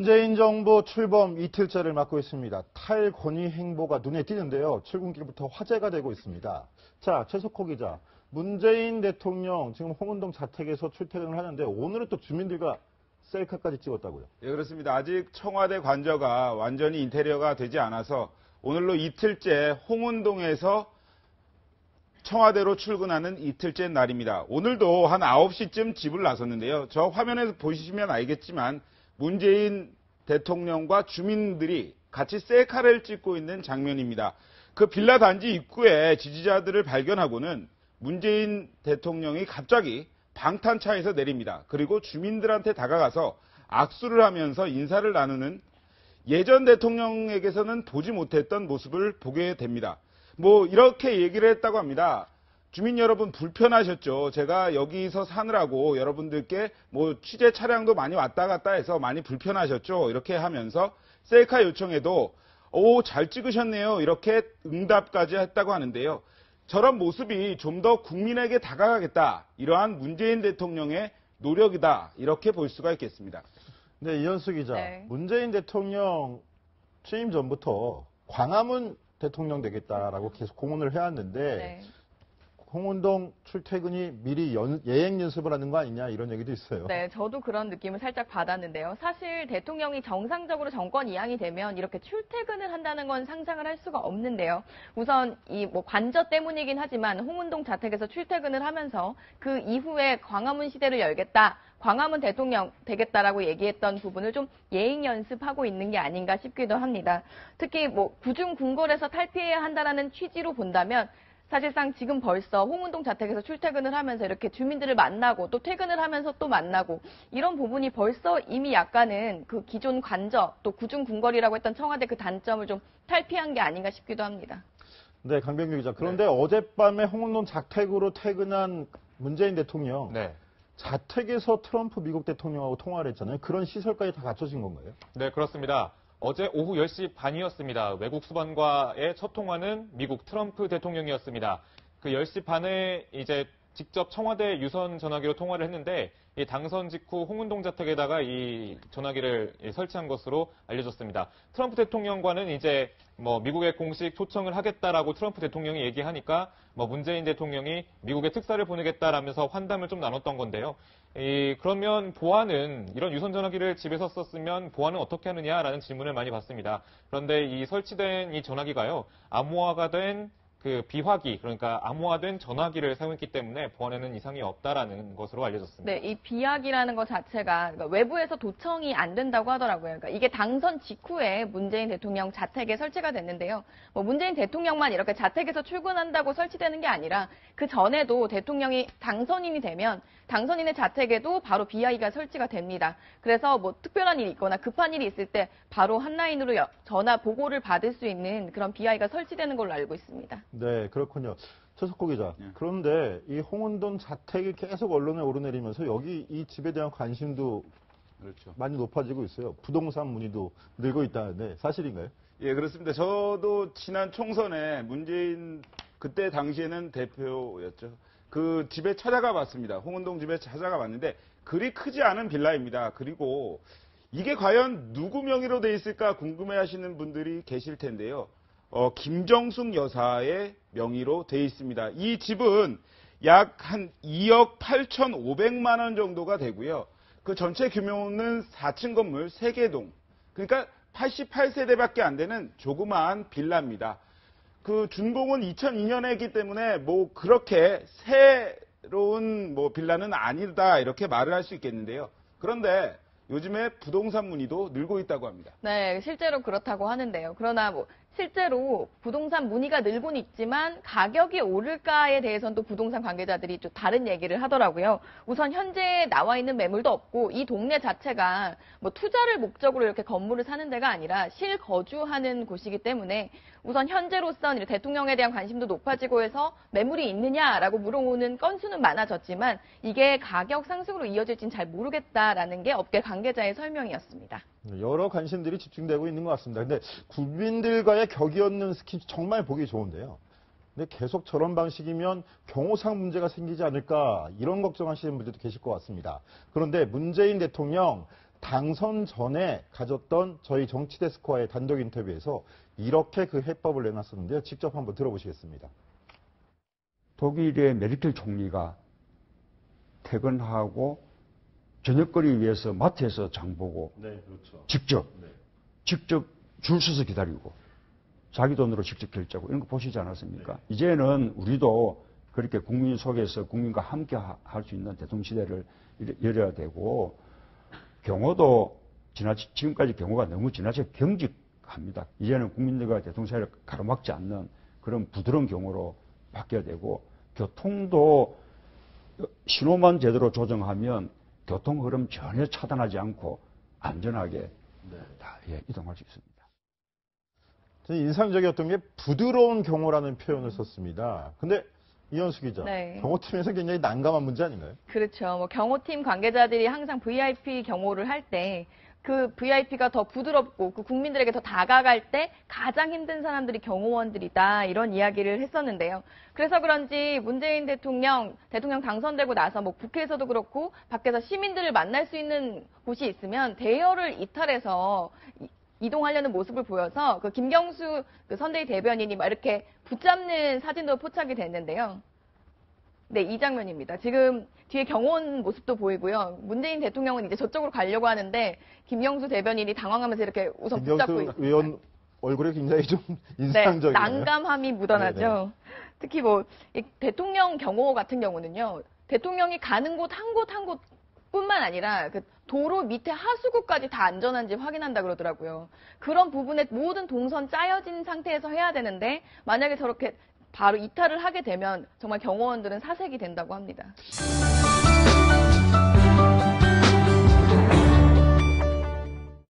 문재인 정부 출범 이틀째를 맞고 있습니다. 탈권위 행보가 눈에 띄는데요. 출근길부터 화제가 되고 있습니다. 자, 최석호 기자. 문재인 대통령 지금 홍은동 자택에서 출퇴근을 하는데 오늘은 또 주민들과 셀카까지 찍었다고요. 예, 그렇습니다. 아직 청와대 관저가 완전히 인테리어가 되지 않아서 오늘로 이틀째 홍은동에서 청와대로 출근하는 이틀째 날입니다. 오늘도 한 9시쯤 집을 나섰는데요. 저 화면에서 보시면 알겠지만 문재인 대통령과 주민들이 같이 셀카를 찍고 있는 장면입니다. 그 빌라 단지 입구에 지지자들을 발견하고는 문재인 대통령이 갑자기 방탄차에서 내립니다. 그리고 주민들한테 다가가서 악수를 하면서 인사를 나누는 예전 대통령에게서는 보지 못했던 모습을 보게 됩니다. 뭐 이렇게 얘기를 했다고 합니다. 주민 여러분 불편하셨죠. 제가 여기서 사느라고 여러분들께 뭐 취재 차량도 많이 왔다 갔다 해서 많이 불편하셨죠. 이렇게 하면서 셀카 요청에도 오, 잘 찍으셨네요. 이렇게 응답까지 했다고 하는데요. 저런 모습이 좀 더 국민에게 다가가겠다. 이러한 문재인 대통령의 노력이다. 이렇게 볼 수가 있겠습니다. 네, 이현수 기자. 네. 문재인 대통령 취임 전부터 광화문 대통령 되겠다라고 계속 공언을 해왔는데 네. 홍은동 출퇴근이 미리 연- 예행 연습을 하는 거 아니냐 이런 얘기도 있어요. 네, 저도 그런 느낌을 살짝 받았는데요. 사실 대통령이 정상적으로 정권 이양이 되면 이렇게 출퇴근을 한다는 건 상상을 할 수가 없는데요. 우선 이 뭐 관저 때문이긴 하지만 홍은동 자택에서 출퇴근을 하면서 그 이후에 광화문 시대를 열겠다. 광화문 대통령 되겠다라고 얘기했던 부분을 좀 예행 연습하고 있는 게 아닌가 싶기도 합니다. 특히 뭐 구중 궁궐에서 탈피해야 한다라는 취지로 본다면 사실상 지금 벌써 홍은동 자택에서 출퇴근을 하면서 이렇게 주민들을 만나고 또 퇴근을 하면서 또 만나고 이런 부분이 벌써 이미 약간은 그 기존 관저 또 구중 궁궐이라고 했던 청와대 그 단점을 좀 탈피한 게 아닌가 싶기도 합니다. 네, 강병규 기자. 그런데 어젯밤에 홍은동 자택으로 퇴근한 문재인 대통령 네. 자택에서 트럼프 미국 대통령하고 통화를 했잖아요. 그런 시설까지 다 갖춰진 건가요? 네, 그렇습니다. 어제 오후 10시 반이었습니다. 외국 수반과의 첫 통화는 미국 트럼프 대통령이었습니다. 그 10시 반에 이제 직접 청와대 유선 전화기로 통화를 했는데 이 당선 직후 홍은동 자택에다가 이 전화기를 설치한 것으로 알려졌습니다. 트럼프 대통령과는 이제 뭐 미국에 공식 초청을 하겠다라고 트럼프 대통령이 얘기하니까 뭐 문재인 대통령이 미국에 특사를 보내겠다라면서 환담을 좀 나눴던 건데요. 이 그러면 보안은 이런 유선 전화기를 집에서 썼으면 보안은 어떻게 하느냐라는 질문을 많이 받습니다. 그런데 이 설치된 이 전화기가요 암호화가 된 그 비화기 그러니까 암호화된 전화기를 사용했기 때문에 보안에는 이상이 없다라는 것으로 알려졌습니다. 네, 이 비약이라는 것 자체가 그러니까 외부에서 도청이 안 된다고 하더라고요. 그러니까 이게 당선 직후에 문재인 대통령 자택에 설치가 됐는데요. 뭐 문재인 대통령만 이렇게 자택에서 출근한다고 설치되는 게 아니라 그 전에도 대통령이 당선인이 되면 당선인의 자택에도 바로 비아이가 설치가 됩니다. 그래서 뭐 특별한 일이 있거나 급한 일이 있을 때 바로 한라인으로 여- 전화 보고를 받을 수 있는 그런 비아이가 설치되는 걸로 알고 있습니다. 네, 그렇군요. 최석호 기자. 예. 그런데 이 홍은동 자택이 계속 언론에 오르내리면서 여기 이 집에 대한 관심도 그렇죠. 많이 높아지고 있어요. 부동산 문의도 늘고 있다는데 사실인가요? 예, 그렇습니다. 저도 지난 총선에 문재인 그때 당시에는 대표였죠. 그 집에 찾아가 봤습니다. 홍은동 집에 찾아가 봤는데 그리 크지 않은 빌라입니다. 그리고 이게 과연 누구 명의로 돼 있을까 궁금해 하시는 분들이 계실 텐데요. 어, 김정숙 여사의 명의로 돼 있습니다. 이 집은 약 한 2억 8,500만 원 정도가 되고요. 그 전체 규모는 4층 건물 3개 동. 그러니까 88세대밖에 안 되는 조그마한 빌라입니다. 그 준공은 2002년에 했기 때문에 뭐 그렇게 새로운 뭐 빌라는 아니다 이렇게 말을 할 수 있겠는데요. 그런데 요즘에 부동산 문의도 늘고 있다고 합니다. 네, 실제로 그렇다고 하는데요. 그러나 뭐 실제로 부동산 문의가 늘고는 있지만 가격이 오를까에 대해서는 또 부동산 관계자들이 좀 다른 얘기를 하더라고요. 우선 현재 나와 있는 매물도 없고 이 동네 자체가 뭐 투자를 목적으로 이렇게 건물을 사는 데가 아니라 실거주하는 곳이기 때문에 우선 현재로선 대통령에 대한 관심도 높아지고 해서 매물이 있느냐라고 물어오는 건수는 많아졌지만 이게 가격 상승으로 이어질지는 잘 모르겠다라는 게 업계 관계자의 설명이었습니다. 여러 관심들이 집중되고 있는 것 같습니다. 근데 국민들과의 격이 없는 스킨 정말 보기 좋은데요. 근데 계속 저런 방식이면 경호상 문제가 생기지 않을까 이런 걱정하시는 분들도 계실 것 같습니다. 그런데 문재인 대통령 당선 전에 가졌던 저희 정치데스크와의 단독 인터뷰에서 이렇게 그 해법을 내놨었는데요. 직접 한번 들어보시겠습니다. 독일의 메르켈 총리가 퇴근하고 저녁거리 위해서 마트에서 장 보고 네, 그렇죠. 직접 네. 직접 줄 서서 기다리고 자기 돈으로 직접 결제하고 이런 거 보시지 않았습니까? 이제는 우리도 그렇게 국민 속에서 국민과 함께 할 수 있는 대통령 시대를 열어야 되고 경호도 지나치 지금까지 경호가 너무 지나쳐 경직합니다. 이제는 국민들과 대통령 사이를 가로막지 않는 그런 부드러운 경호로 바뀌어야 되고 교통도 신호만 제대로 조정하면 교통 흐름 전혀 차단하지 않고 안전하게 다 예, 이동할 수 있습니다. 저는 인상적이었던 게 부드러운 경호라는 표현을 썼습니다. 근데 이현수 기자, 네. 경호팀에서 굉장히 난감한 문제 아닌가요? 그렇죠. 뭐 경호팀 관계자들이 항상 VIP 경호를 할 때 그 VIP가 더 부드럽고 그 국민들에게 더 다가갈 때 가장 힘든 사람들이 경호원들이다 이런 이야기를 했었는데요. 그래서 그런지 문재인 대통령 대통령 당선되고 나서 뭐 국회에서도 그렇고 밖에서 시민들을 만날 수 있는 곳이 있으면 대여를 이탈해서 이- 이동하려는 모습을 보여서 그 김경수 그 선대위 대변인이 막 이렇게 붙잡는 사진도 포착이 됐는데요. 네, 이 장면입니다. 지금 뒤에 경호원 모습도 보이고요. 문재인 대통령은 이제 저쪽으로 가려고 하는데 김영수 대변인이 당황하면서 이렇게 우선 붙잡고 있습니다. 의원 얼굴이 굉장히 좀 네, 인상적이네요. 난감함이 묻어나죠. 네네. 특히 뭐이 대통령 경호 같은 경우는요. 대통령이 가는 곳 한 곳 한 곳 뿐만 아니라 그 도로 밑에 하수구까지 다 안전한지 확인한다 그러더라고요. 그런 부분에 모든 동선 짜여진 상태에서 해야 되는데 만약에 저렇게 바로 이탈을 하게 되면 정말 경호원들은 사색이 된다고 합니다.